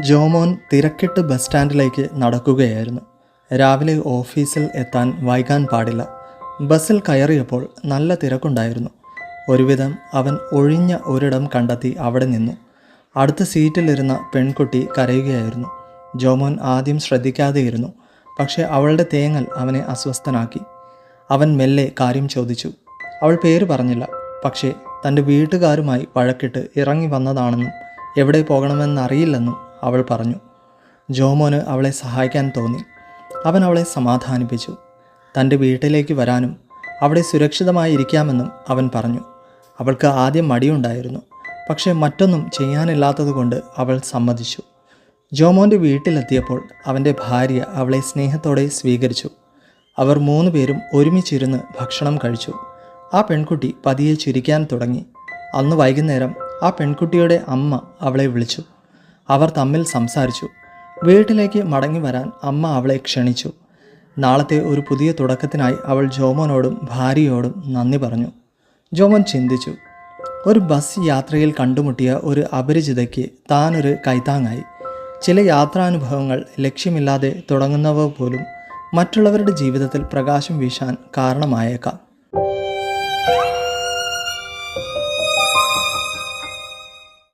ജോമോൻ തിരക്കിട്ട് ബസ് സ്റ്റാൻഡിലേക്ക് നടക്കുകയായിരുന്നു. രാവിലെ ഓഫീസിൽ എത്താൻ വൈകാൻ പാടില്ല. ബസ്സിൽ കയറിയപ്പോൾ നല്ല തിരക്കുണ്ടായിരുന്നു. ഒരുവിധം അവൻ ഒഴിഞ്ഞ ഒരിടം കണ്ടെത്തി അവിടെ നിന്നു. അടുത്ത സീറ്റിലിരുന്ന പെൺകുട്ടി കരയുകയായിരുന്നു. ജോമോൻ ആദ്യം ശ്രദ്ധിക്കാതെയിരുന്നു പക്ഷേ അവളുടെ തേങ്ങൽ അവനെ അസ്വസ്ഥനാക്കി. അവൻ മെല്ലെ കാര്യം ചോദിച്ചു. അവൾ പേര് പറഞ്ഞില്ല പക്ഷേ തന്റെ വീട്ടുകാരുമായി വഴക്കിട്ട് ഇറങ്ങി വന്നതാണെന്നും എവിടെ പോകണമെന്നറിയില്ലെന്നും അവൾ പറഞ്ഞു ജോമോന് അവളെ സഹായിക്കാൻ തോന്നി. അവൻ അവളെ സമാധാനിപ്പിച്ചു. തന്റെ വീട്ടിലേക്ക് വരാനും അവിടെ സുരക്ഷിതമായി ഇരിക്കാമെന്നും അവൻ പറഞ്ഞു. അവൾക്ക് ആദ്യം മടിയുണ്ടായിരുന്നു. പക്ഷേ മറ്റൊന്നും ചെയ്യാനില്ലാത്തതുകൊണ്ട് അവൾ സമ്മതിച്ചു. ജോമോന്റെ വീട്ടിലെത്തിയപ്പോൾ അവന്റെ ഭാര്യ അവളെ സ്നേഹത്തോടെ സ്വീകരിച്ചു. അവർ മൂന്ന് പേരും ഒരുമിച്ചിരുന്ന് ഭക്ഷണം കഴിച്ചു. ആ പെൺകുട്ടി പതിയെ ചിരിക്കാൻ തുടങ്ങി. അന്ന് വൈകുന്നേരം ആ പെൺകുട്ടിയുടെ അമ്മ അവളെ വിളിച്ചു. അവർ തമ്മിൽ സംസാരിച്ചു. വീട്ടിലേക്ക് മടങ്ങി വരാൻ അമ്മ അവളെ ക്ഷണിച്ചു. നാളത്തെ ഒരു പുതിയ തുടക്കത്തിനായി അവൾ ജോമോനോടും ഭാര്യയോടും നന്ദി പറഞ്ഞു. ജോമോൻ ചിന്തിച്ചു. ഒരു ബസ് യാത്രയിൽ കണ്ടുമുട്ടിയ ഒരു അപരിചിതയ്ക്ക് താനൊരു കൈത്താങ്ങായി ചില യാത്രാനുഭവങ്ങൾ ലക്ഷ്യമില്ലാതെ തുടങ്ങുന്നവ പോലും മറ്റുള്ളവരുടെ ജീവിതത്തിൽ പ്രകാശം വീശാൻ കാരണമായേക്കാം.